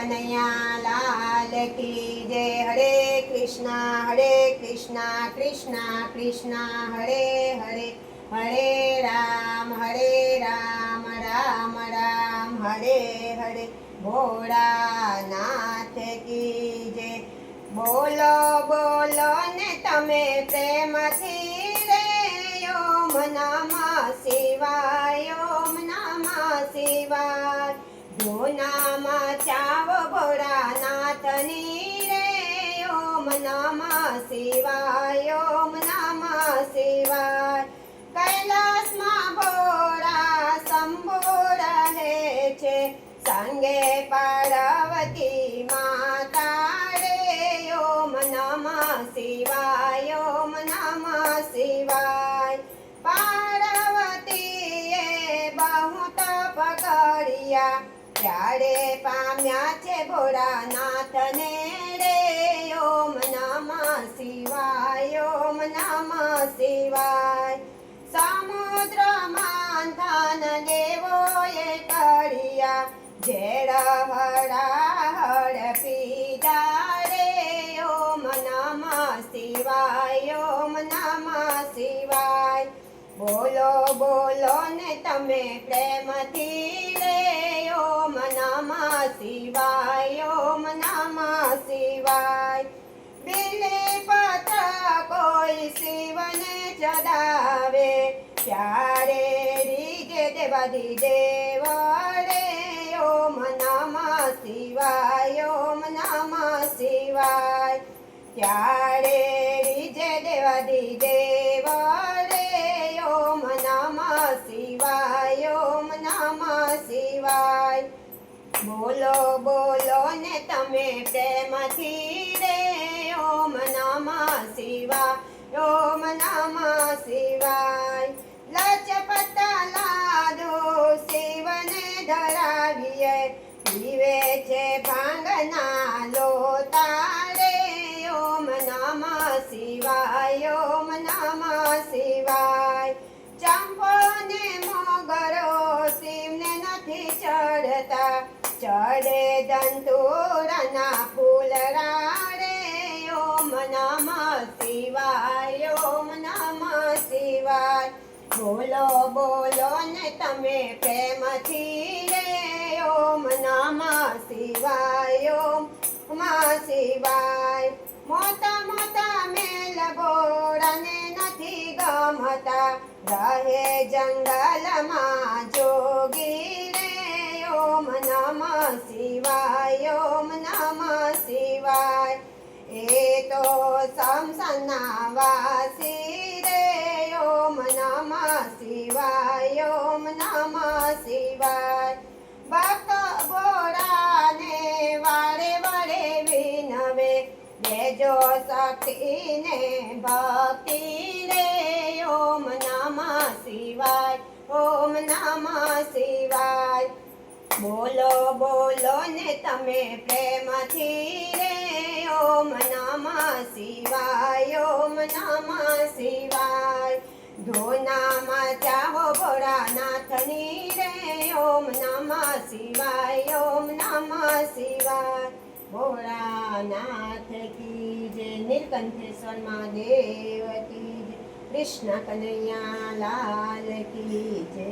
કનૈયા લાલ કી જય હરે કૃષ્ણ હરે કૃષ્ણ કૃષ્ણ કૃષ્ણ હરે હરે હરે રામ હરે રામ રામ રામ હરે હરે ભોળાનાથ કી જય બોલો બોલો ને તમે પ્રેમથી રે ઓમ નમઃ શિવાય ઓમ નમઃ શિવાય ધૂનામાં નમઃ શિવાય ઓમ નમઃ શિવાય કૈલાસમાં ભોળા શંભો રહે છે સંગે પાર્વતી માતા રે ઓમ નમઃ શિવાય ઓમ નમઃ શિવાય પાર્વતીએ બહુ તપ કર્યા ત્યારે પામ્યા છે ભોળાનાથને ઓમ નમ શિવાય સમુદ્ર મંથન દેવોએ કર્યા હરા હર પીધા રે ઓમ નમ શિવાય ઓમ નમ શિવાય બોલો બોલો ને તમે પ્રેમથી રે ઓમ નમ શિવાય ઓમ નમ શિવાય કોઈ શિવને ચડાવે, ત્યારે રીજે દેવાધી દેવ ઓમ નમઃ શિવાય, ઓમ નમઃ શિવાય. ત્યારે રીજે દેવાધી દેવ ઓમ નમઃ શિવાય, ઓમ નમઃ શિવાય. બોલો બોલો ને તમે પ્રેમથી રે, ઓમ નમઃ શિવાય ઓમ નમઃ શિવાય લચપતા લાદો શિવને ધરાવીએ જીવે છે ભાંગના લોટા રે ઓમ નમઃ શિવાય ઓમ નમઃ શિવાય ચંપો ને મોગરો શિવને નથી ચડતા ચડે દંતુરના ફૂલ રાડે ઓમ નમઃ શિવાય, ઓમ નમ શિવાય. બોલો બોલો ને તમે પ્રેમથી રે, ઓમ નમ શિવાય, ઓમ શિવાય. મોટા મોટા મેલ ઘોડાને નથી ગમતા. રહે જંગલમાં જોગી રે, ઓમ નમ શિવાય, ઓમ નમ શિવાય. એ તો સમસના વાસી ઓમ નમઃ શિવાય ઓમ નમઃ શિવાય ભક્ત બોરાને વારે વારે વિનવે દેજો શક્તિને ભક્તિ રે ઓમ નમઃ શિવાય, ઓમ નમઃ શિવાય. બોલો બોલો ને તમે પ્રેમથી રે ઓમ નમઃ શિવાય ઓમ નમઃ શિવાય ધોનામાં ચાહો ભોળાનાથની રે ઓમ નમઃ શિવાય ઓમ નમઃ શિવાય ભોળાનાથ કી જય નીલકંઠેશ્વર મહાદેવ કી જય કૃષ્ણ કનૈયા લાલ કી જય